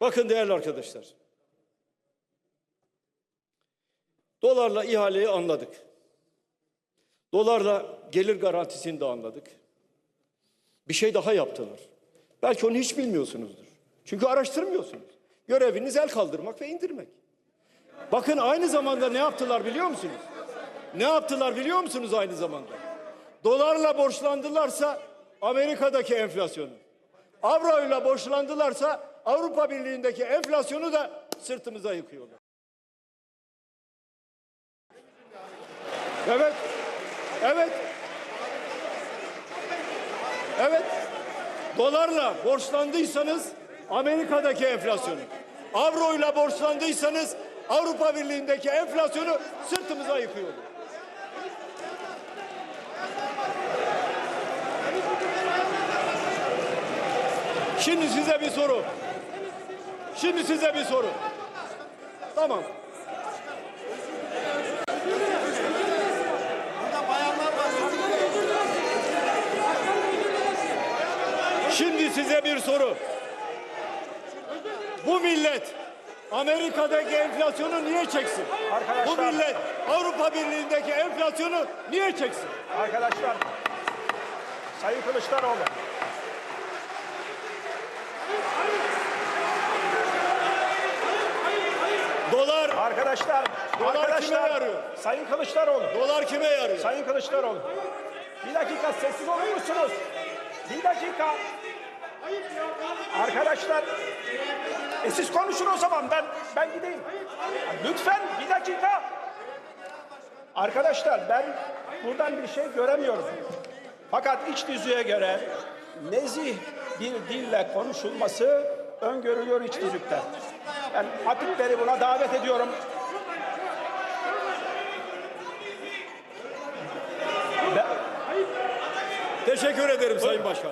Bakın değerli arkadaşlar. Dolarla ihaleyi anladık. Dolarla gelir garantisini de anladık. Bir şey daha yaptılar. Belki onu hiç bilmiyorsunuzdur. Çünkü araştırmıyorsunuz. Göreviniz el kaldırmak ve indirmek. Bakın aynı zamanda ne yaptılar biliyor musunuz? Ne yaptılar biliyor musunuz aynı zamanda? Dolarla borçlandılarsa Amerika'daki enflasyonu. Avroyla borçlandılarsa Avrupa Birliği'ndeki enflasyonu da sırtımıza yıkıyorlar. Evet. Evet. Evet. Dolarla borçlandıysanız Amerika'daki enflasyonu. Avroyla borçlandıysanız Avrupa Birliği'ndeki enflasyonu sırtımıza yıkıyorlar. Şimdi size bir soru. Şimdi size bir soru. Tamam. Şimdi size bir soru. Bu millet Amerika'daki enflasyonu niye çeksin? Bu Arkadaşlar. millet Avrupa Birliği'ndeki enflasyonu niye çeksin? Arkadaşlar, Sayın Kılıçdaroğlu, Dolar, arkadaşlar, Dolar kime arkadaşlar, yarıyor? Sayın Kılıçdaroğlu, dolar kime yarıyor? Sayın Kılıçdaroğlu, bir dakika sessiz olur musunuz? Bir dakika. Arkadaşlar, e siz konuşun o zaman ben ben gideyim. Lütfen bir dakika. Arkadaşlar ben buradan bir şey göremiyorum. Fakat iç düzüğe göre nezih bir dille konuşulması öngörülüyor iç düzükte. Ben hatipleri buna davet ediyorum. Teşekkür ederim Sayın Başkan.